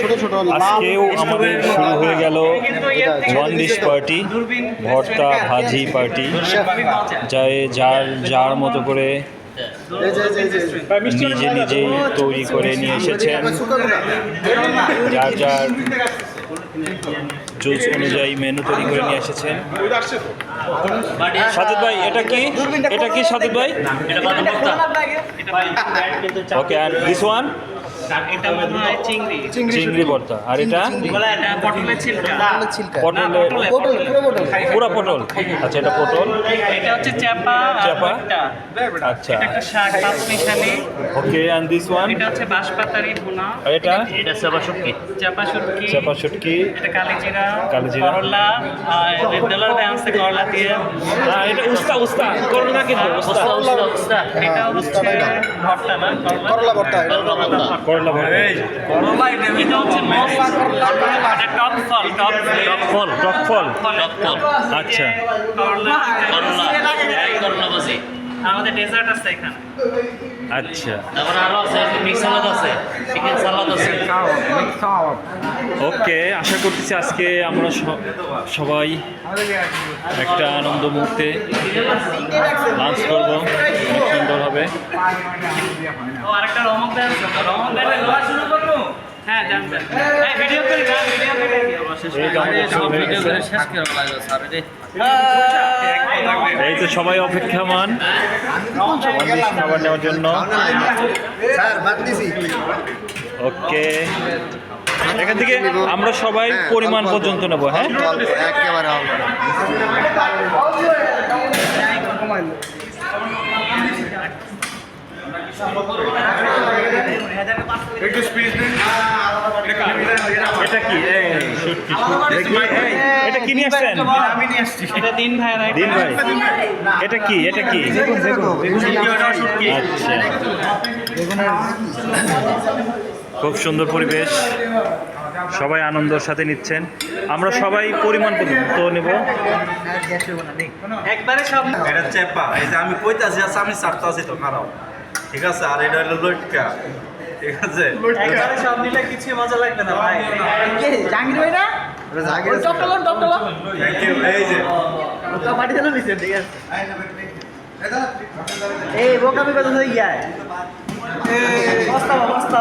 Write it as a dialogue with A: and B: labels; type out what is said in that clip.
A: ছোট ছোট
B: আজকেও আমাদের শুরু হয়ে গেল ওয়ান ডিশ পার্টি ভর্তা ভাজি পার্টি যাই যার যার মতো করে
A: এই যে এই যে, এই যে
B: নিজে নিজেই তৈরি করে নিয়ে এসেছেন। যার যার জুস অনুযায়ী মেনু তৈরি করে নিয়ে এসেছেন। সাজিদ ভাই এটা কি? এটা কি সাজিদ ভাই? ওকে আর দিস ওয়ান
C: এটা মনে হয় চিংড়ি।
B: চিংড়ি ভর্তা। আর এটা?
C: বলে এটা পটলের ছিলকা
A: ছিলকা
B: পটলের
A: পটল পুরো পটল।
B: পুরো পটল। আচ্ছা এটা পটল।
C: এটা হচ্ছে চাপা
B: চাপা? আচ্ছা।
C: এটা একটা শাক পাঁচ মিশালি।
B: ওকে অ্যান্ড দিস ওয়ান
C: এটা হচ্ছে বাঁশপাতারি ভুনা।
B: আর এটা?
C: এটা চাপা শুটকি। চাপা শুটকি।
B: চাপা শুটকি।
C: এটা কালিজিরা।
B: কালিজিরা।
C: করলা। আর রেডলার ব্যান্সে করলা দিয়ে।
B: হ্যাঁ এটা উস্তা উস্তা। করোনা কিন্তু উস্তা।
C: এটা হচ্ছে ভর্তা না করলা?
A: করলা ভর্তা
B: করলা ভর্তা। আচ্ছা
C: করলা করলা আমাদের ডেজার্ট আছে এখানে।
B: আচ্ছা।
C: তারপরে আরও আছে মিক্স সালাদ আছে চিকেন সালাদ আছে।
B: ওকে আশা করতেছি আজকে আমরা সবাই একটা আনন্দ মুহূর্তে লাঞ্চ করব। সুন্দর হবে।
C: ও আরেকটা রমক দেন রমক দেন শুরু করব? হ্যাঁ জানবেন এই ভিডিও করে না ভিডিও করে।
B: এই তো আমাদের শুরু হয়ে
C: শেষ করে লাগবে স্যার
B: এই তো সবাই অপেক্ষামান। খাবার নেওয়ার জন্য ওকে। এখান থেকে আমরা সবাই পরিমাণ পর্যন্ত নেব হ্যাঁ?
A: একেবারে হবে
B: এটা কি? নিয়ে আসছেন?
C: এটা দিন ভাই
B: দিন ভাই। এটা কি? এটা কি? আচ্ছা। খুব সুন্দর পরিবেশ। সবাই আনন্দের সাথে নিচ্ছেন। আমরা সবাই পরিমাণ পর্যন্ত নেব।
C: একবারে সব
D: এটা চেপা। এটা আমি কইতাছি আছে আমি চারতাছি তো খারাপ। ঠিক আছে আর এটা হলো লটকা। ঠিক আছে?
C: একবারে সব নিলে কিছু মজা লাগবে না ভাই।
E: কে জাহাঙ্গীর ভাই না?
A: এটা Jagir
E: top top top top
D: thank you এই যে।
E: বাড়ি দিল নিছে ঠিক আছে এই বোকামি কথা গিয়া বস্তা বস্তা